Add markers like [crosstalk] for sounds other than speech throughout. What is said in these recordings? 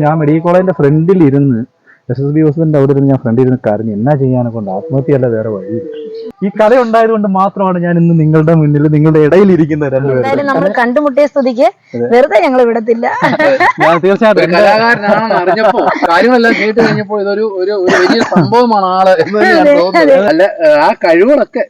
ഞാൻ മെഡിക്കൽ കോളേജിന്റെ ഫ്രണ്ടിൽ ഇരുന്ന് എസ് എസ് ബി ഹോസ്പിറ്റലിന്റെ അവിടെ ഇരുന്ന് ഞാൻ ഫ്രണ്ടിൽ ഇരുന്ന് കരഞ്ഞു എന്നാ ചെയ്യാനെ കൊണ്ട് ആത്മഹത്യയല്ല വേറെ വഴി. ഈ കഥ ഉണ്ടായത് കൊണ്ട് മാത്രമാണ് ഞാൻ ഇന്ന് നിങ്ങളുടെ മുന്നിൽ നിങ്ങളുടെ ഇടയിൽ ഇരിക്കുന്നത് രണ്ടുപേരും നമ്മൾ കണ്ടുമുട്ടിയ വെറുതെ ഞങ്ങൾ വിടത്തില്ല. ഞാൻ തീർച്ചയായിട്ടും കലാകാരനാണെന്ന് അറിഞ്ഞപ്പോ കാര്യങ്ങളെല്ലാം കേട്ട് കഴിഞ്ഞപ്പോ ഇതൊരു ഒരു വലിയ സംഭവമാണ് ആൾ എന്ന് അല്ല ആ കഴിവുകളൊക്കെ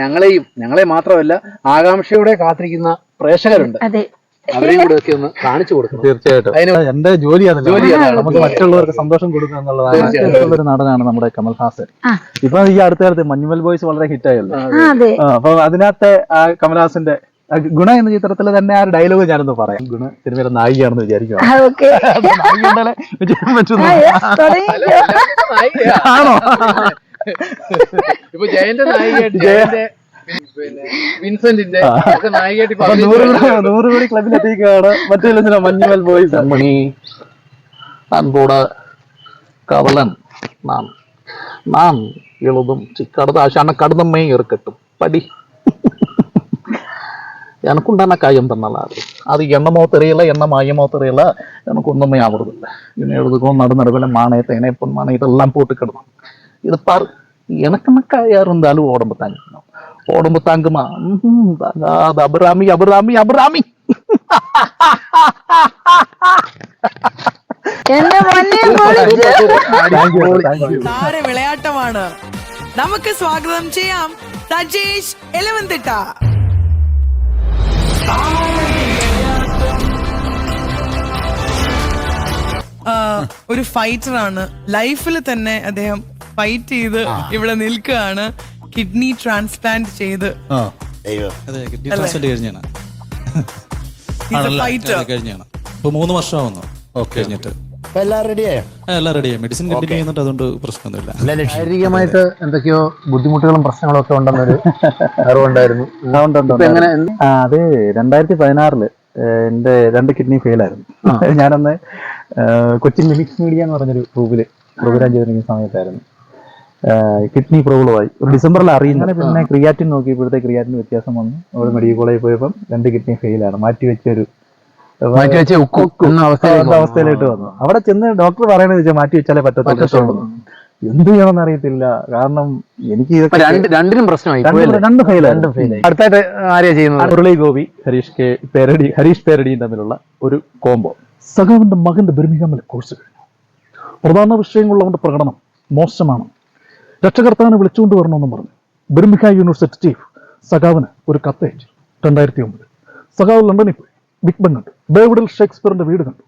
ഞങ്ങളെയും ഞങ്ങളെ മാത്രമല്ല ആകാംക്ഷയോടെ കാത്തിരിക്കുന്ന പ്രേക്ഷകരുണ്ട്. അതെ. അവരെയും കൂടെ ഒക്കെ ഒന്ന് കാണിച്ചു കൊടുക്കണം. തീർച്ചയായിട്ടും. എന്റെ ജോലി അതല്ല. ജോലി അതാണ്. നമുക്ക് മറ്റുള്ളവർക്ക് സന്തോഷം കൊടുക്കുക എന്നുള്ളതാണ്. ഒരു നടനാണ് നമ്മുടെ കമൽഹാസൻ ആ. ഇപ്പൊ ഈ അടുത്ത കാലത്ത് മഞ്ഞുമൽ ബോയ്സ് വളരെ ഹിറ്റായല്ലോ ആ അതെ. ആ, അപ്പൊ അതിനകത്തെ ആ കമൽഹാസന്റെ ആ ഗുണ എന്ന ചിത്രത്തിൽ തന്നെ ആ ഒരു ഡയലോഗ് ഞാനൊന്ന് പറയാം. ഗുണ സിനിമയുടെ നായികയാണെന്ന് വിചാരിക്കുക ഓക്കെ. വിജയം പറ്റുന്നു. ആണോ? ഇപ്പൊ ജയന്റെ നായിക ജയന്റെ പിന്നെ വിൻസെന്റിന്റെ ഒക്കെ നായികയായിട്ട് ഇപ്പൊ അപ്പൊ നൂറ് അഭിനയിച്ച് കോടി- നൂറ് കോടി ക്ലബിൽ എത്തിക്കുകയാണ് മറ്റേ ചില മഞ്ഞുമൽ ബോയ്സ് மணி அன்போட கவலன் நான் நான் எழுதும் சிக்கடதாசான கடிதமே இருக்கட்டும் படி எனக்கு உண்டான காயம் தன்னால அது அது என்னமோ தெரியல என்ன மாயமோ தெரியல எனக்கு ஒண்ணுமே ஆகுறதில்ல இன்னும் எழுதுக்கோ நடுநடுவில் மானே தேனே பொன்மானே இதெல்லாம் போட்டுக்கிடணும் இது பாரு எனக்கு என்ன காயா இருந்தாலும் உடம்பு தாங்கிக்கணும் ഓടുമ്പോ തങ്കുമ അബ്രാമി അബ്രാമി അബ്രാമി എന്റെ താര വിളയാട്ടമാണ്. നമുക്ക് സ്വാഗതം ചെയ്യാം സജീഷ് എലവന്തിട്ട. ഒരു ഫൈറ്റർ ആണ്. ലൈഫിൽ തന്നെ അദ്ദേഹം ഫൈറ്റ് ചെയ്ത് ഇവിടെ നിൽക്കുകയാണ്. കിഡ്നി ട്രാൻസ്പ്ലാന്റ് ചെയ്ത്. അതെ കിഡ്നി ട്രാൻസ്പ്ലാന്റ് കഴിഞ്ഞാണ്. ഫൈറ്റർ കഴിഞ്ഞാണ്. ഇപ്പൊ മൂന്ന് വർഷമാവുന്നു. കഴിഞ്ഞിട്ട്. എല്ലാം റെഡിയായോ എല്ലാം റെഡിയായി മെഡിസിൻ കണ്ടിന്യൂ ചെയ്യുന്നുണ്ട് അതുകൊണ്ട് പ്രശ്നമൊന്നുമില്ല. ശാരീരികമായിട്ട് എന്തൊക്കെയോ ബുദ്ധിമുട്ടുകളും പ്രശ്നങ്ങളും ഒക്കെ ഉണ്ടെന്നൊരു [laughs] അറിവുണ്ടായിരുന്നു. അത് രണ്ടായിരത്തി പതിനാറിൽ എന്റെ രണ്ട് കിഡ്നി ഫെയിൽ ആയിരുന്നു. [laughs] ഞാനന്ന് കൊച്ചിൻ മിമിക്സ് മീഡിയ എന്ന് പറഞ്ഞൊരു ഗ്രൂപ്പിൽ പ്രോഗ്രാം ചെയ്തിരിക്കുന്ന സമയത്തായിരുന്നു. കിഡ്നി പ്രോബ്ലമായി. ഒരു ഡിസംബറിൽ അറിയുന്നത് പിന്നെ ക്രിയാറ്റിൻ നോക്കിയപ്പോഴത്തെ ക്രിയാറ്റിന് വ്യത്യാസം വന്നു. അവിടെ മെഡിക്കൽ കോളേജിൽ പോയപ്പോൾ രണ്ട് കിഡ്നി ഫെയിലാണ്. മാറ്റി വെച്ചൊരു മാറ്റി വെച്ച അവസ്ഥയിലോട്ട് വന്നു. അവിടെ ചെന്ന് ഡോക്ടർ പറയണത് വെച്ചാൽ മാറ്റി വെച്ചാലേ പറ്റത്തുള്ളൂ. എന്ത് ചെയ്യണമെന്ന് അറിയത്തില്ല. കാരണം എനിക്ക് രണ്ടിനും പ്രശ്നമായി. രണ്ട് ഫെയിൽ. അടുത്തായിട്ട് ആരെയാ ചെയ്യുന്നത്? മുരളി ഗോപി ഹരീഷ് കെ പേരടി ഹരീഷ് പേരടിയും തമ്മിലുള്ള ഒരു കോംബോ. സഖാവിന്റെ മകന്റെ ബെർമിഹാമിലെ കോഴ്സ് കഴിഞ്ഞു. പ്രധാന വിഷയങ്ങളുള്ളവന്റെ പ്രകടനം മോശമാണ്. രക്ഷകർത്താവിനെ വിളിച്ചുകൊണ്ട് വരണമെന്നും പറഞ്ഞു. ബിർമിഹ യൂണിവേഴ്സിറ്റി ചീഫ് സഖാവിന് ഒരു കത്തയച്ചു രണ്ടായിരത്തി ഒമ്പത് സഖാവ് ലണ്ടനിൽ പോയി. ബിഗ് ബൻ കണ്ടു. ഡേവിഡിൽ ഷേക്സ്പിയറിന്റെ വീട് കണ്ടു.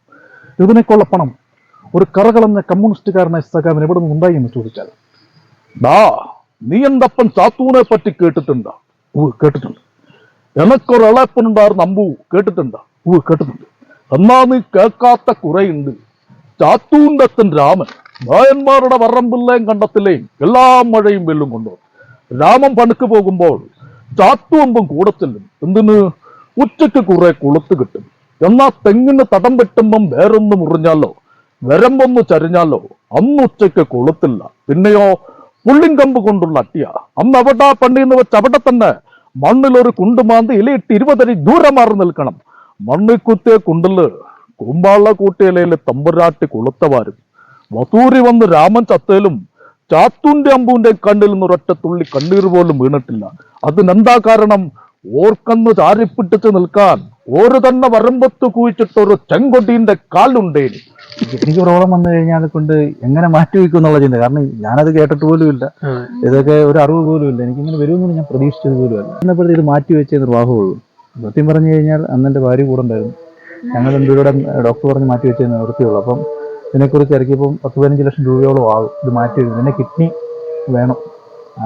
ഇതിനേക്കുള്ള പണം ഒരു കറകളഞ്ഞ കമ്മ്യൂണിസ്റ്റുകാരനായ സഖാവിന് എവിടെ നിന്നുണ്ടായി എന്ന് ചോദിച്ചാൽ ദാ നീ എന്തപ്പൻ ചാത്തൂനെ പറ്റി കേട്ടിട്ടുണ്ടോ? ഊ കേട്ടിട്ടുണ്ട്. എനക്കൊരു ഇളപ്പനുണ്ടായിരുന്ന അമ്പു കേട്ടിട്ടുണ്ട്? ഊ കേട്ടിട്ടുണ്ട്. എന്നാ നീ കേൾക്കാത്ത കുറയുണ്ട്. അച്ഛൻ രാമൻ നായന്മാരുടെ വറമ്പിള്ളയും കണ്ടത്തിലെയും എല്ലാ മഴയും വെല്ലും കൊണ്ടുവന്നു രാമൻ പണുക്ക് പോകുമ്പോൾ ചാത്തുവമ്പും കൂടെ ചെല്ലും. എന്തിന്? ഉച്ചയ്ക്ക് കുറെ കൊളുത്ത് കിട്ടും. എന്നാ തെങ്ങിന് തടം വെട്ടുമ്പം വേറൊന്ന് മുറിഞ്ഞാലോ? വരമ്പൊന്ന് ചരിഞ്ഞാലോ? അന്ന് ഉച്ചയ്ക്ക് കൊളുത്തില്ല. പിന്നെയോ പുള്ളിങ്കമ്പ് കൊണ്ടുള്ള അട്ടിയ. അന്ന് അവിടെ പണ്ടിന്ന് വെച്ച് അവിടെ തന്നെ മണ്ണിലൊരു കുണ്ടുമാന്തി ഇലയിട്ട് ഇരുപതരി ദൂരം മാറി നിൽക്കണം. മണ്ണിൽ കുത്തിയ കുണ്ടിൽ കൂമ്പാള കൂട്ടിയിലയിലെ തമ്പുരാട്ടി കൊളുത്തവാരും. വസൂരി വന്ന് രാമൻ ചത്തേലും ചാത്തുന്റെ അമ്പുവിന്റെ കണ്ണിൽ നിന്ന് ഒരൊറ്റ തുള്ളി കണ്ണീർ പോലും വീണിട്ടില്ല. അതിനെന്താ കാരണം? ഓർക്കന്ന് ചാരിപ്പിട്ടിച്ച് നിൽക്കാൻ ഒരു തന്നെ വരമ്പത്ത് കുഴിച്ചിട്ടൊരു ഒരു കാലുണ്ടേ. കാലുണ്ടേനി എനിക്ക് പ്രോബ്ലം വന്നു കഴിഞ്ഞാൽ അത് കൊണ്ട് എങ്ങനെ മാറ്റി വയ്ക്കും എന്നുള്ള ചിന്ത. കാരണം ഞാനത് കേട്ടിട്ട് പോലും ഇല്ല. ഇതൊക്കെ ഒരു അറിവ് പോലും ഇല്ല. എനിക്ക് ഇങ്ങനെ വരുമെന്ന് ഞാൻ പ്രതീക്ഷിച്ചത് പോലും അല്ല. എന്നപ്പോഴത്തെ ഇത് മാറ്റി വെച്ചേ നിർവാഹമുള്ളൂ. സത്യം പറഞ്ഞു കഴിഞ്ഞാൽ അന്നെന്റെ ഭാര്യ കൂടെ ഉണ്ടായിരുന്നു. ഞങ്ങൾ രണ്ടുപേരുടെ ഡോക്ടർ പറഞ്ഞ് മാറ്റി വെച്ചേ നിവൃത്തിയുള്ളൂ. അപ്പം ഇതിനെക്കുറിച്ച് ഇറക്കിയപ്പം പത്ത് പതിനഞ്ച് ലക്ഷം രൂപയോളം ആകും ഇത് മാറ്റി വെക്കും പിന്നെ കിഡ്നി വേണം.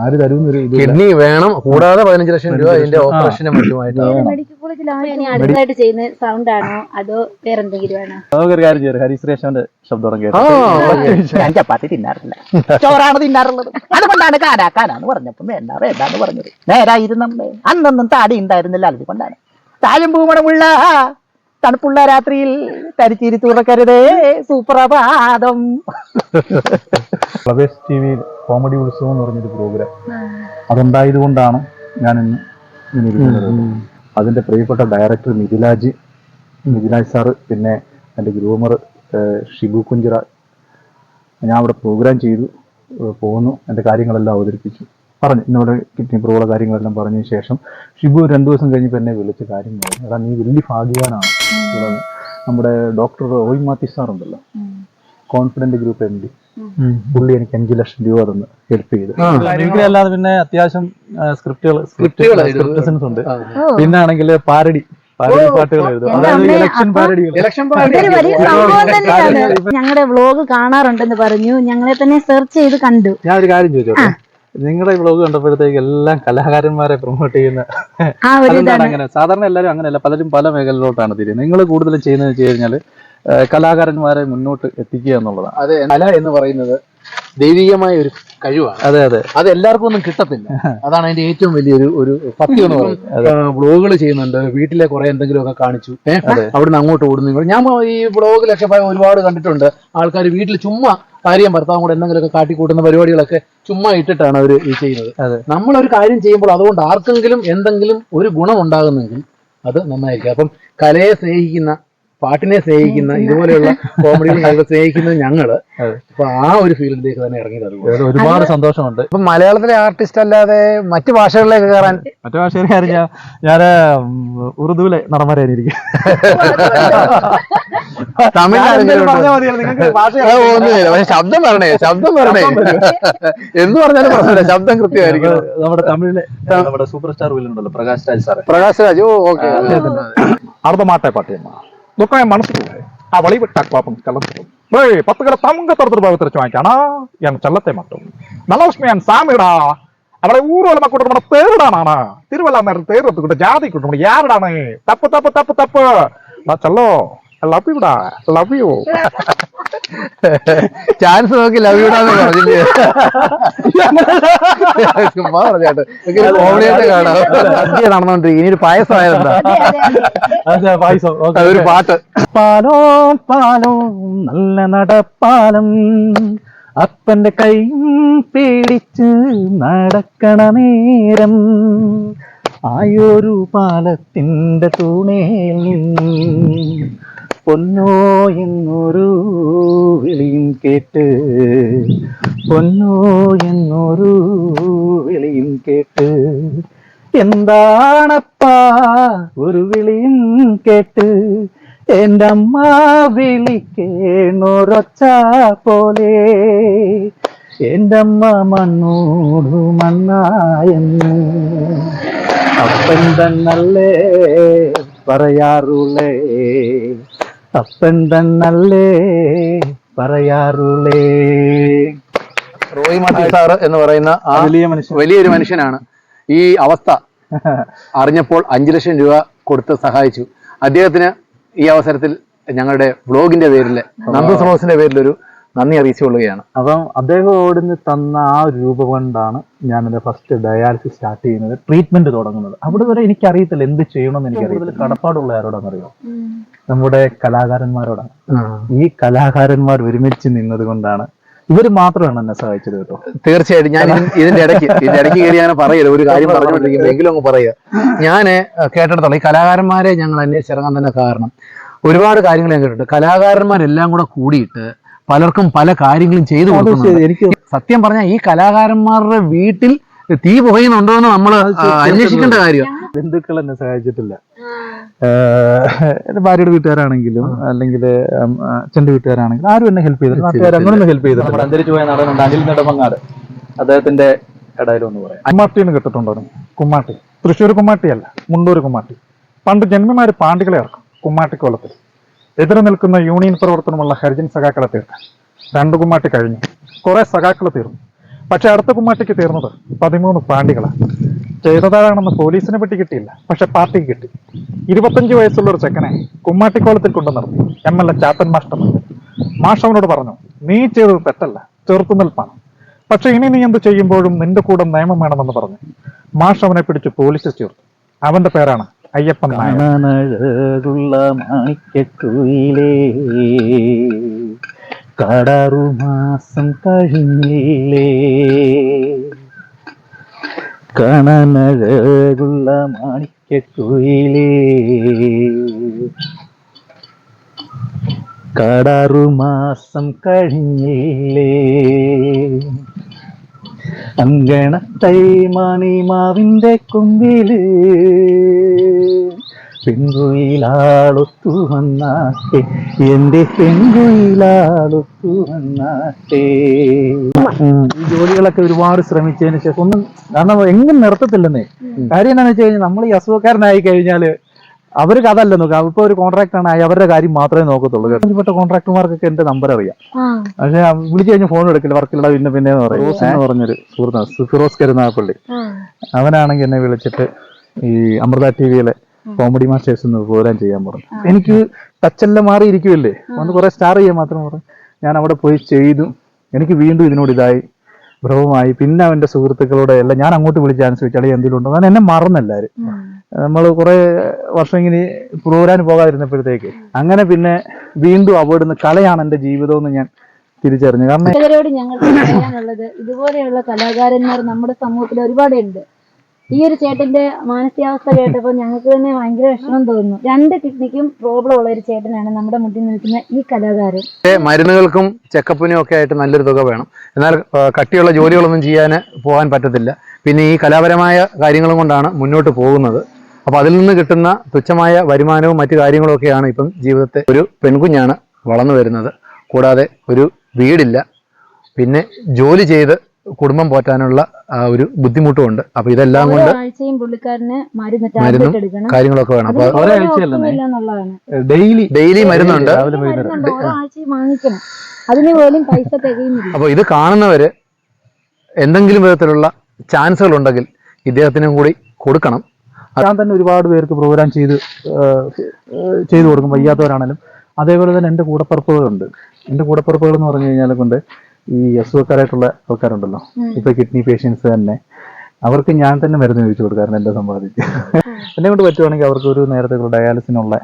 ആര് തരും ഒരു കിഡ്നി വേണം കൂടാതെ പതിനഞ്ച് ലക്ഷം രൂപ ഇതിന്റെ. ഓപ്പറേഷനും മറ്റുമായിട്ട് ചെയ്യുന്ന സൗണ്ട് ആണോ അതോ വേറെന്തെങ്കിലും ആണോ? നമുക്കൊരു കാര്യം ചെയ്യാം. ഹരിശ്രേഷന്റെ ശബ്ദം കേട്ടോ. ഞാൻ ചപ്പാത്തി തിന്നാറില്ല. ചോറാണ് തിന്നാറുള്ളത്. അതുകൊണ്ടാണ് കാനാ കാനാന്ന് പറഞ്ഞപ്പം വേണ്ട വേണ്ടാന്ന് പറഞ്ഞത്. നേരായിരുന്നമ്മേ അന്നൊന്നും താടി ഉണ്ടായിരുന്നില്ല. അതുകൊണ്ടാണ്. താഴമ്പൂമണമുള്ള തണുപ്പുള്ള രാത്രിയിൽ തരിച്ചിരി തുറക്കരുതേ സുപ്രഭാതം. പ്രവേശ് ടി വിയിൽ കോമഡി ഉത്സവം എന്ന് പറഞ്ഞൊരു പ്രോഗ്രാം. അതുണ്ടായത് കൊണ്ടാണ് ഞാൻ ഇന്ന് ഇങ്ങനെ ഇരിക്കുന്നത്. അതിന്റെ പ്രിയപ്പെട്ട ഡയറക്ടർ മിഥിലാജ് മിഥിലാജ് സാറ് പിന്നെ എന്റെ ഗ്രൂമർ ഷിബു കുഞ്ചിറ. ഞാൻ അവിടെ പ്രോഗ്രാം ചെയ്തു പോകുന്നു പോന്നു എന്റെ കാര്യങ്ങളെല്ലാം അവതരിപ്പിച്ചു. പറഞ്ഞു എന്നോട് കിഡ്നി പ്രോള കാര്യങ്ങളെല്ലാം പറഞ്ഞതിന് ശേഷം ഷിബു രണ്ടു ദിവസം കഴിഞ്ഞപ്പോൾ എന്നെ വിളിച്ച് കാര്യം പറഞ്ഞു. എടാ നീ വലിയ ഭാഗ്യവാനാണ്. നമ്മുടെ ഡോക്ടർ റോയ് മാത്യു സാർ ഉണ്ടല്ലോ. കോൺഫിഡന്റ് ഗ്രൂപ്പ് എം ഡി പുള്ളി എനിക്ക് അഞ്ചു ലക്ഷം രൂപ തന്ന് ഹെൽപ്പ് ചെയ്ത്. അല്ലാതെ പിന്നെ അത്യാവശ്യം സ്ക്രിപ്റ്റുകൾ സ്ക്രിപ്റ്റുകൾ സ്ക്രിപ്റ്റ് ഉണ്ട്. പിന്നെ ആണെങ്കിൽ പാരഡി തന്നെയാണ്. ഞങ്ങളുടെ വ്ലോഗ് കാണാറുണ്ടെന്ന് പറഞ്ഞു. ഞങ്ങളെ തന്നെ സെർച്ച് ചെയ്ത് കണ്ടു. ഞാൻ ഒരു കാര്യം ചോദിച്ചോട്ടെ? നിങ്ങളുടെ വ്ളോഗ് കണ്ടപ്പോഴത്തേക്ക് എല്ലാം കലാകാരന്മാരെ പ്രൊമോട്ട് ചെയ്യുന്ന അതെന്താണ് അങ്ങനെ? സാധാരണ എല്ലാവരും അങ്ങനെയല്ല പലരും പല മേഖലയിലോട്ടാണ് തിരിയുന്നത് നിങ്ങൾ കൂടുതലും ചെയ്യുന്നത് വെച്ച് കഴിഞ്ഞാൽ കലാകാരന്മാരെ മുന്നോട്ട് എത്തിക്കുക എന്നുള്ളതാണ്. അതെ കല എന്ന് പറയുന്നത് ദൈവികമായ ഒരു കഴിവാണ്. അതെ അതെ. അത് എല്ലാവർക്കും ഒന്നും കിട്ടത്തില്ല. [laughs] അതാണ് അതിന്റെ ഏറ്റവും വലിയൊരു ഒരു സത്യം എന്ന് പറയുന്നത്. ബ്ലോഗുകൾ ചെയ്യുന്നുണ്ട്. വീട്ടിലെ കുറെ എന്തെങ്കിലുമൊക്കെ കാണിച്ചു. ഏഹ് അവിടുന്ന് അങ്ങോട്ട് ഓടുന്നു. ഞാൻ ഈ വ്ളോഗിലൊക്കെ പോയി ഒരുപാട് കണ്ടിട്ടുണ്ട്. ആൾക്കാർ വീട്ടിൽ ചുമ്മാ ഭാര്യയും ഭർത്താവും കൂടെ എന്തെങ്കിലുമൊക്കെ കാട്ടിക്കൂട്ടുന്ന പരിപാടികളൊക്കെ ചുമ്മാ ഇട്ടിട്ടാണ് അവർ ഈ ചെയ്യുന്നത്. അതെ. നമ്മളൊരു കാര്യം ചെയ്യുമ്പോൾ അതുകൊണ്ട് ആർക്കെങ്കിലും എന്തെങ്കിലും ഒരു ഗുണം ഉണ്ടാകുന്നെങ്കിൽ അത് നന്നായിരിക്കും. അപ്പം കലയെ സ്നേഹിക്കുന്ന പാട്ടിനെ സ്നേഹിക്കുന്ന ഇതുപോലെയുള്ള കോമഡികൾ ഞങ്ങൾ [laughs] സ്നേഹിക്കുന്നത് ഞങ്ങൾ. അപ്പൊ ആ ഒരു ഫീൽഡിലേക്ക് തന്നെ ഇറങ്ങി തരുള്ളൂ ഒരുപാട് സന്തോഷമുണ്ട്. ഇപ്പൊ മലയാളത്തിലെ ആർട്ടിസ്റ്റ് അല്ലാതെ മറ്റു ഭാഷകളിലേക്ക് കയറാൻ മറ്റു ഭാഷകളിൽ കയറി ഞാൻ ഉറുദുവിലെ നടന്മാരായിരിക്കും. ശബ്ദം പറഞ്ഞേ ശബ്ദം പറഞ്ഞേ എന്ന് പറഞ്ഞാലും ശബ്ദം കൃത്യമായിരിക്കും. നമ്മുടെ തമിഴിലെ നമ്മുടെ super star villain Prakash Raj sir Prakash Raj okay. അർദ്ധമാട്ടെ പാട്ടിയമ്മ. ದುಃಖ ಮನಸ್ಸು ಆ ಒಳಿಬಿಟ್ಟಾಕ ಪಾಪ ಚೆಲ್ಲತ್ತೆ பத்து ಪತ್ತುಗಳ ತಂಗ ತೊರೆದ್ರ ಭಾವ ತಿರುಚು ವಾಯ್ಕಾಣ ಏನು ಚೆಲ್ಲತ್ತೆ ಮತ್ತು நலலட்சுமி என் சாமிடா அவளை ஊர்வலமா கூட்டு போன தேருடா நானா திருவள்ளாமர் கூட ஜாதி கூட்டு யாருடானு தப்பு தப்பு தப்பு தப்பு நான் செல்லோ லவ் யூடா லவ் யூ ചാൻസ് നോക്കി ലവ് യൂടാന്ന് പറഞ്ഞില്ലേ? ചുമ്മാ പറഞ്ഞാട്ട് കോമഡിയായിട്ട് കാണാം. സദ്യ നടന്നോണ്ടിരിക്കും. ഇനി ഒരു പായസം. ഒരു പാട്ട്. പാലോ പാലോ നല്ല നടപ്പാലം. അപ്പന്റെ കൈയും പേടിച്ച് നടക്കണ നേരം ആയൊരു പാലത്തിന്റെ തൂണേൽ നിന്നും പൊന്നോ എന്നൊരു വിളിയും കേട്ട് പൊന്നോ എന്നൊരു വിളിയും കേട്ട് എന്താണപ്പാ ഒരു വിളിയും കേട്ട് എന്റെ അമ്മ വിളിക്കേണൊരൊച്ച പോലെ എന്റെ അമ്മ മണ്ണോടു മണ്ണായെന്ന് അപ്പൻ തന്നല്ലേ പറയാറുള്ളേ. അപ്പൻ തന്നല്ലേ പറയാറുള്ളേ. റോയ് മാത്യു സാറ് എന്ന് പറയുന്ന ആ വലിയ മനുഷ്യൻ. വലിയൊരു മനുഷ്യനാണ്. ഈ അവസ്ഥ അറിഞ്ഞപ്പോൾ അഞ്ചു ലക്ഷം രൂപ കൊടുത്ത് സഹായിച്ചു. അദ്ദേഹത്തിന് ഈ അവസരത്തിൽ ഞങ്ങളുടെ ബ്ലോഗിന്റെ പേരിൽ നന്ദു സമോസിന്റെ പേരിൽ ഒരു നന്ദി അറിയിച്ചുകൊള്ളുകയാണ്. അപ്പം അദ്ദേഹം ഓടുന്ന് തന്ന ആ ഒരു രൂപ കൊണ്ടാണ് ഞാൻ എന്റെ ഫസ്റ്റ് ഡയാലിസിസ് സ്റ്റാർട്ട് ചെയ്യുന്നത് ട്രീറ്റ്മെന്റ് തുടങ്ങുന്നത്. അവിടെ വരെ എനിക്കറിയത്തില്ല എന്ത് ചെയ്യണമെന്ന് എനിക്കറിയത്തില്ല. കടപ്പാടുള്ള ആരോടാണെന്നറിയോ? നമ്മുടെ കലാകാരന്മാരോടാണ്. ഈ കലാകാരന്മാർ ഒരുമിച്ച് നിന്നത് കൊണ്ടാണ്. ഇവർ മാത്രമാണ് എന്നെ സഹായിച്ചത് കേട്ടോ. തീർച്ചയായിട്ടും ഞാൻ ഇതിന്റെ ഇടയ്ക്ക് ഇതിന്റെ ഇടയ്ക്ക് കയറി ഞാൻ പറയരുത് ഒരു കാര്യം പറഞ്ഞുകൊണ്ടിരിക്കുമ്പോൾ എങ്കിലും അങ്ങ് പറയുക. ഞാൻ കേട്ടിടത്തോളം ഈ കലാകാരന്മാരെ ഞങ്ങൾ അന്വേഷിച്ചിറങ്ങാൻ തന്നെ കാരണം ഒരുപാട് കാര്യങ്ങൾ ഞാൻ കേട്ടിട്ടുണ്ട്. കലാകാരന്മാരെല്ലാം കൂടെ കൂടിയിട്ട് പലർക്കും പല കാര്യങ്ങളും ചെയ്തു കൊടുക്കുന്നുണ്ട്. എനിക്ക് സത്യം പറഞ്ഞാൽ ഈ കലാകാരന്മാരുടെ വീട്ടിൽ തീ പുകയുന്നുണ്ടോ എന്ന് നമ്മൾ അന്വേഷിക്കേണ്ട കാര്യം. ബന്ധുക്കൾ എന്നെ സഹായിച്ചിട്ടില്ല. എന്റെ ഭാര്യയുടെ വീട്ടുകാരാണെങ്കിലും അല്ലെങ്കിൽ അച്ഛന്റെ വീട്ടുകാരാണെങ്കിലും ആരും എന്നെ ഹെൽപ്പ് ചെയ്തിട്ടില്ല. ഹെൽപ്പ് ചെയ്തില്ല അന്തരിച്ചു പോയ നടനുണ്ട് അനിൽ നെടുമങ്ങാട്. അദ്ദേഹത്തിന്റെ ഇടയിലൊന്ന് പറയാം. കുമ്മാട്ടി എന്ന് കേട്ടിട്ടുണ്ടോ നിങ്ങൾ? കുമ്മാട്ടി. തൃശ്ശൂർ കുമ്മാട്ടിയല്ല മുണ്ടൂർ കുമ്മാട്ടി. പണ്ട് ജന്മിമാര് പാണ്ടികളെ ഇറക്കും കുമ്മാട്ടിക്കോലത്തിൽ എതിരെ നിൽക്കുന്ന യൂണിയൻ പ്രവർത്തനമുള്ള ഹരിജൻ സഖാക്കളെ തീർക്കാൻ. രണ്ട് കുമ്മാട്ടി കഴിഞ്ഞു. കുറെ സഖാക്കൾ തീർന്നു. പക്ഷെ അടുത്ത കുമ്മാട്ടിക്ക് തീർന്നത് പതിമൂന്ന് പാണ്ടികളാണ് ചെയ്തതാണെന്ന് പോലീസിനെ പറ്റി കിട്ടിയില്ല. പക്ഷെ പാർട്ടിക്ക് കിട്ടി. ഇരുപത്തഞ്ച് വയസ്സുള്ള ഒരു ചെക്കനെ കുമ്മാട്ടിക്കോളത്തിൽ കൊണ്ടു എം എൽ എ ചാത്തൻ മാഷ്ടം മാഷവനോട് പറഞ്ഞു നീ ചെയ്തത് തെറ്റല്ല. ചെറുത്തുനിൽപ്പാണ് പക്ഷെ ഇനി നീ എന്ത് ചെയ്യുമ്പോഴും നിന്റെ കൂടെ നിയമം വേണമെന്ന് പറഞ്ഞു. മാഷ് അവനെ പിടിച്ച് പോലീസിൽ ചേർത്തു. അവന്റെ പേരാണ് അയ്യപ്പൻ നായർ. കടറു മാസം കഴിഞ്ഞില്ലേ? കണനഴകുള്ള മാണിക്കുയിലേ കടറു മാസം കഴിഞ്ഞില്ലേ? അങ്കണത്തൈ മാണി മാവിന്റെ കൊമ്പിൽ പെൺകുയിലാളൊത്തു വന്നാട്ടെ. എന്റെ പെൺകുയിലാളൊത്തു വന്നാട്ടെ. ഈ ജോലികളൊക്കെ ഒരുപാട് ശ്രമിച്ചതിന് ശേഷം ഒന്നും കാരണം എങ്ങും നിർത്തത്തില്ലെന്നേ. കാര്യം എന്താണെന്ന് വെച്ച് കഴിഞ്ഞാൽ നമ്മൾ ഈ അസുഖക്കാരനായി കഴിഞ്ഞാൽ അവർക്ക് അതല്ല നോക്കുക ഇപ്പൊ ഒരു കോൺട്രാക്ട് ആണ് അവരുടെ കാര്യം മാത്രമേ നോക്കത്തുള്ളൂ. കേട്ടോ കോൺട്രാക്ടർമാർക്കൊക്കെ എന്റെ നമ്പർ അറിയാം. പക്ഷെ വിളിച്ചു കഴിഞ്ഞാൽ ഫോൺ എടുക്കില്ല വർക്കില്ല പിന്നെ പിന്നെ റോസ് എന്ന് പറഞ്ഞൊരു സുഹൃത്താണ് ഫിറോസ് കരുനാഗപ്പള്ളി. അവനാണെങ്കിൽ എന്നെ വിളിച്ചിട്ട് ഈ അമൃത ടി വിയിലെ കോമഡി മാസ്റ്റേഴ്സ് എന്ന് പ്രോഗ്രാം ചെയ്യാൻ പറഞ്ഞു. എനിക്ക് ടച്ചെല്ലാം മാറിയിരിക്കുമല്ലേ ഒന്ന് കുറെ സ്റ്റാർ ചെയ്യാൻ മാത്രം പറഞ്ഞു. ഞാൻ അവിടെ പോയി ചെയ്തു. എനിക്ക് വീണ്ടും ഇതിനോട് ഇതായി. ഭ്രമമായി. പിന്നെ അവന്റെ സുഹൃത്തുക്കളോടെ എല്ലാം ഞാൻ അങ്ങോട്ട് വിളിച്ച് ചാൻസ് വെച്ചാൽ എന്തെങ്കിലും ഉണ്ടോ? എന്നെ മറന്നെല്ലാരും നമ്മൾ കുറെ വർഷം ഇങ്ങനെ പ്രോഗ്രാം പോകാതിരുന്നപ്പോഴത്തേക്ക്. അങ്ങനെ പിന്നെ വീണ്ടും അവിടുന്ന് കലയാണ് എന്റെ ജീവിതം എന്ന് ഞാൻ തിരിച്ചറിഞ്ഞു. കാരണം ഞങ്ങൾക്ക് പറയാനുള്ളത് ഇതുപോലെയുള്ള കലാകാരന്മാർ നമ്മുടെ സമൂഹത്തിൽ ഒരുപാടുണ്ട്. ഈ ഒരു ചേട്ടന്റെ മാനസികാവസ്ഥ കേട്ടപ്പോൾ ഞങ്ങൾക്ക് തന്നെ ഭയങ്കര വിഷമം തോന്നുന്നു. രണ്ട് കിഡ്നിക്കും പ്രോബ്ലം ഉള്ള ഒരു ചേട്ടനാണ് നമ്മുടെ മുന്നിൽ നിൽക്കുന്ന ഈ കലാകാരൻ. മരുന്നുകൾക്കും ചെക്കപ്പിനും ഒക്കെ ആയിട്ട് നല്ലൊരു തുക വേണം. എന്നാൽ കട്ടിയുള്ള ജോലികളൊന്നും ചെയ്യാൻ പോകാൻ പറ്റത്തില്ല. പിന്നെ ഈ കലാപരമായ കാര്യങ്ങളും കൊണ്ടാണ് മുന്നോട്ട് പോകുന്നത്. അപ്പോൾ അതിൽ നിന്ന് കിട്ടുന്ന തുച്ഛമായ വരുമാനവും മറ്റു കാര്യങ്ങളും ഒക്കെയാണ് ഇപ്പം ജീവിതത്തെ ഒരു പെൺകുഞ്ഞാണ് വളർന്നു വരുന്നത്. കൂടാതെ ഒരു വീടില്ല. പിന്നെ ജോലി ചെയ്ത് കുടുംബം പോറ്റാനുള്ള ഒരു ബുദ്ധിമുട്ടുമുണ്ട്. അപ്പൊ ഇതെല്ലാം കൊണ്ട് ആഴ്ചയും പുള്ളിക്കാരന് മരുന്ന് കാര്യങ്ങളൊക്കെ വേണം. അപ്പൊ ഡെയിലി ഡെയിലി മരുന്നുണ്ട്? അപ്പൊ മരുന്നുണ്ട്. ഓരോ ആഴ്ചയും വാങ്ങിക്കണം. അതിന് പോലും പൈസ തികയുന്നില്ല. അപ്പോൾ ഇത് കാണുന്നവര് എന്തെങ്കിലും വിധത്തിലുള്ള ചാൻസുകൾ ഉണ്ടെങ്കിൽ ഇദ്ദേഹത്തിനും കൂടി കൊടുക്കണം. ഞാൻ തന്നെ ഒരുപാട് പേർക്ക് പ്രോഗ്രാം ചെയ്ത് ചെയ്തു കൊടുക്കും. വയ്യാത്തവരാണെങ്കിലും അതേപോലെ തന്നെ എന്റെ കൂടപ്പറപ്പുകളുണ്ട്. എന്റെ കൂടപ്പറപ്പുകൾ എന്ന് പറഞ്ഞു കഴിഞ്ഞാൽ കൊണ്ട് ഈ അസുഖക്കാരായിട്ടുള്ള ആൾക്കാരുണ്ടല്ലോ. ഇപ്പൊ കിഡ്നി പേഷ്യൻസ് തന്നെ. അവർക്ക് ഞാൻ തന്നെ മരുന്ന് മേടിച്ചു കൊടുക്കാറുണ്ട് എന്റെ സമ്പാദിച്ച്. എന്നെ കൊണ്ട് പറ്റുവാണെങ്കിൽ അവർക്ക് ഒരു നേരത്തെ ഡയാലിസിനുള്ള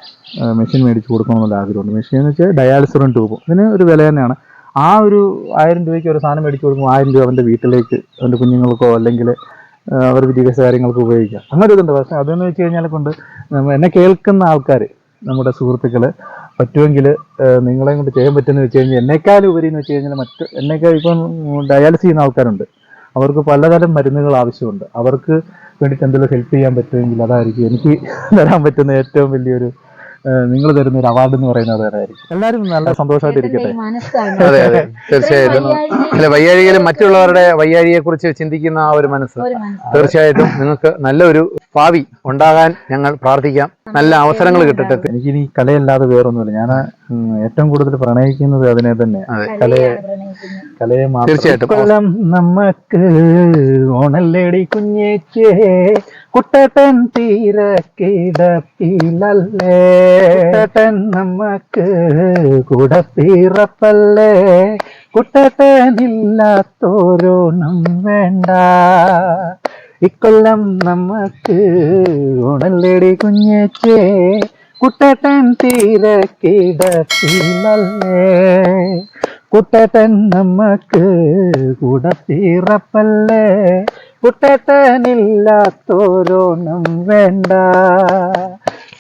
മെഷീൻ മേടിച്ചു കൊടുക്കണമെന്നുള്ള ആഗ്രഹമുണ്ട്. മെഷീൻ എന്ന് വെച്ചാൽ ഡയാലിസിറും ട്യൂബും ഇതിന് ഒരു വില തന്നെയാണ്. ആ ഒരു ആയിരം രൂപയ്ക്ക് ഒരു സാധനം മേടിച്ചു കൊടുക്കുമ്പോൾ ആയിരം രൂപ അവന്റെ വീട്ടിലേക്ക് അവന്റെ കുഞ്ഞുങ്ങൾക്കോ അല്ലെങ്കിൽ അവർ വിദ്യാഭ്യാസ കാര്യങ്ങൾക്ക് ഉപയോഗിക്കാം. അങ്ങനെ ഇതുണ്ട്. പക്ഷേ അതെന്ന് വെച്ച് കഴിഞ്ഞാൽ കൊണ്ട് എന്നെ കേൾക്കുന്ന ആൾക്കാർ നമ്മുടെ സുഹൃത്തുക്കൾ പറ്റുമെങ്കിൽ നിങ്ങളെ കൊണ്ട് ചെയ്യാൻ പറ്റുമെന്ന് വെച്ച് കഴിഞ്ഞാൽ എന്നേക്കാൾ ഉപരി എന്ന് വെച്ച് കഴിഞ്ഞാൽ മറ്റ് എന്നേക്കാൾ ഇപ്പം ഡയാലിസിസ് ചെയ്യുന്ന ആൾക്കാരുണ്ട്. അവർക്ക് പലതരം മരുന്നുകൾ ആവശ്യമുണ്ട്. അവർക്ക് വേണ്ടിയിട്ട് എന്തെങ്കിലും ഹെൽപ്പ് ചെയ്യാൻ പറ്റുമെങ്കിൽ അതായിരിക്കും എനിക്ക് [laughs] തരാൻ പറ്റുന്ന ഏറ്റവും വലിയൊരു നിങ്ങൾ തരുന്ന ഒരു അവാർഡ് എന്ന് പറയുന്നത് അതായിരിക്കും. എല്ലാവരും നല്ല സന്തോഷമായിട്ട് ഇരിക്കട്ടെ. ചേട്ടന്റെ അതെ അതെ. തീർച്ചയായിട്ടും. അല്ലെ വയ്യാഴികയിലും മറ്റുള്ളവരുടെ വയ്യാഴിയെ കുറിച്ച് ചിന്തിക്കുന്ന ആ ഒരു മനസ്സ്. ഒരു മനസ്സ്. തീർച്ചയായിട്ടും നിങ്ങൾക്ക് നല്ലൊരു ഭാവി ഉണ്ടാകാൻ ഞങ്ങൾ പ്രാർത്ഥിക്കാം. നല്ല അവസരങ്ങൾ കിട്ടട്ടെ. എനിക്ക് ഇനി കലയല്ലാതെ വേറൊന്നുമില്ല. ഞാൻ ഏറ്റവും കൂടുതൽ പ്രണയിക്കുന്നത് അതിനെ തന്നെ. കലയെ കലയെ തീർച്ചയായിട്ടും. കൊല്ലം നമ്മക്ക് ഓണല്ലേടി കുഞ്ഞേച്ചേ കുട്ടട്ടൻ തീര കിടപ്പിലല്ലേ കുട്ടട്ടൻ നമ്മക്ക് കുടപ്പീറപ്പല്ലേ? പിറപ്പല്ലേ കുട്ടട്ടനില്ലാത്തോരോണം വേണ്ട. ഇക്കൊല്ലം നമ്മക്ക് ഓണല്ലേടി കുഞ്ഞേച്ചേ കുട്ടട്ടൻ തീര കുട്ടട്ടൻ നമ്മക്ക് കൂടെ പിറപ്പല്ലേ കുട്ടട്ടനില്ലാത്തോരോണം വേണ്ട.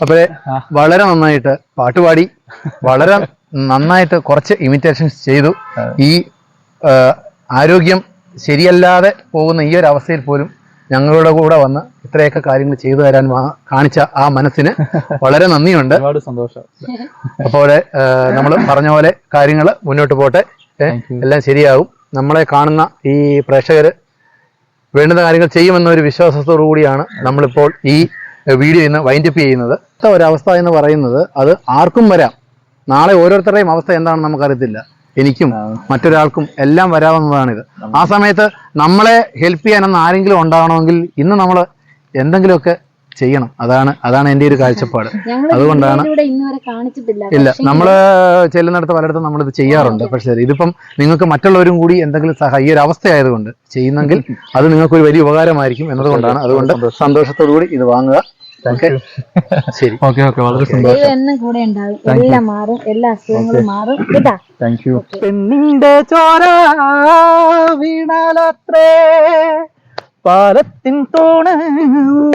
അപ്പോഴേ വളരെ നന്നായിട്ട് പാട്ടുപാടി വളരെ നന്നായിട്ട് കുറച്ച് ഇമിറ്റേഷൻസ് ചെയ്തു. ഈ ആരോഗ്യം ശരിയല്ലാതെ പോകുന്ന ഈ ഒരു അവസ്ഥയിൽ പോലും ഞങ്ങളുടെ കൂടെ വന്ന് ഇത്രയൊക്കെ കാര്യങ്ങൾ ചെയ്തു തരാൻ കാണിച്ച ആ മനസ്സിന് വളരെ നന്ദിയുണ്ട്. ഒരുപാട് സന്തോഷം. അപ്പോൾ നമ്മൾ പറഞ്ഞ പോലെ കാര്യങ്ങൾ മുന്നോട്ട് പോട്ടെ. എല്ലാം ശരിയാകും നമ്മളെ കാണുന്ന ഈ പ്രേക്ഷകർ വേണ്ടുന്ന കാര്യങ്ങൾ ചെയ്യുമെന്ന ഒരു വിശ്വാസത്തോടു കൂടിയാണ് നമ്മളിപ്പോൾ ഈ വീഡിയോ ഇന്ന് വൈൻഡപ്പ് ചെയ്യുന്നത്. ഒരവസ്ഥ എന്ന് പറയുന്നത് അത് ആർക്കും വരാം. നാളെ ഓരോരുത്തരുടെയും അവസ്ഥ എന്താണെന്ന് നമുക്കറിയത്തില്ല. എനിക്കും മറ്റൊരാൾക്കും എല്ലാം വരാവുന്നതാണിത്. ആ സമയത്ത് നമ്മളെ ഹെൽപ്പ് ചെയ്യാനൊന്ന് ആരെങ്കിലും ഉണ്ടാവണമെങ്കിൽ ഇന്ന് നമ്മൾ എന്തെങ്കിലുമൊക്കെ ചെയ്യണം. അതാണ് അതാണ് എന്റെ ഒരു കാഴ്ചപ്പാട്. അതുകൊണ്ടാണ് ഇല്ല നമ്മൾ ചെല്ലുന്നിടത്ത് പലയിടത്തും നമ്മളിത് ചെയ്യാറുണ്ട്. പക്ഷേ ഇതിപ്പം നിങ്ങൾക്ക് മറ്റുള്ളവരും കൂടി എന്തെങ്കിലും സഹായി ഈ ഒരു അവസ്ഥയായതുകൊണ്ട് ചെയ്യുന്നെങ്കിൽ അത് നിങ്ങൾക്ക് ഒരു വലിയ ഉപകാരമായിരിക്കും എന്നതുകൊണ്ടാണ്. അതുകൊണ്ട് സന്തോഷത്തോടു കൂടി ഇത് വാങ്ങുക. [laughs] ശരി. ഓക്കെ ഓക്കെ വളരെ സന്തോഷം. എന്നും കൂടെ ഉണ്ടാവും. എല്ലാം മാറും. എല്ലാ അസുഖങ്ങളും മാറും. കേട്ടാ താങ്ക് യു പെണ്ണിന്റെ ചോര വീണാലത്രേ പാലത്തിൻ തോണ്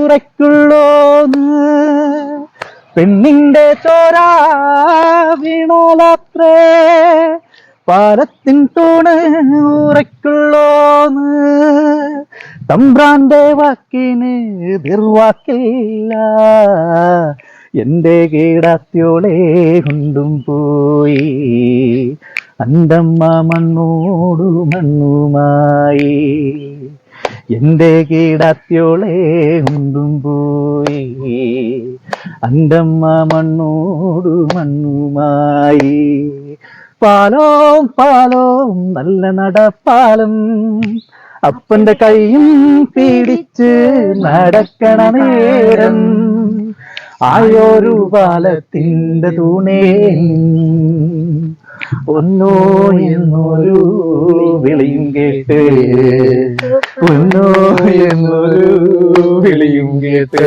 ഉറയ്ക്കുള്ളോന്ന്. പെണ്ണിന്റെ ചോര വീണാലത്രേ പാലത്തിൻ തൂണ് ഉറയ്ക്കുള്ളോന്ന്. തമ്പ്രാന്റെ വാക്കിന് എതിർവാക്കില്ല എന്റെ കീടാത്യോളെ കൊണ്ടും പോയി. അന്തമ്മ മണ്ണോടു മണ്ണുമായി. എന്റെ കീടാത്യോളെ കൊണ്ടും പോയി. അന്തമ്മ മണ്ണോടു മണ്ണുമായി. പാലോം പാലോം നല്ല നടപ്പാലം. അപ്പന്റെ കൈയും പിടിച്ച് നടക്കണ നേരം ആയോരു പാലത്തിന്റെ തൂണേ. ഒന്നോ എന്നൊരു വിളിയും കേട്ട്. ഒന്നോ എന്നൊരു വിളിയും കേട്ട്.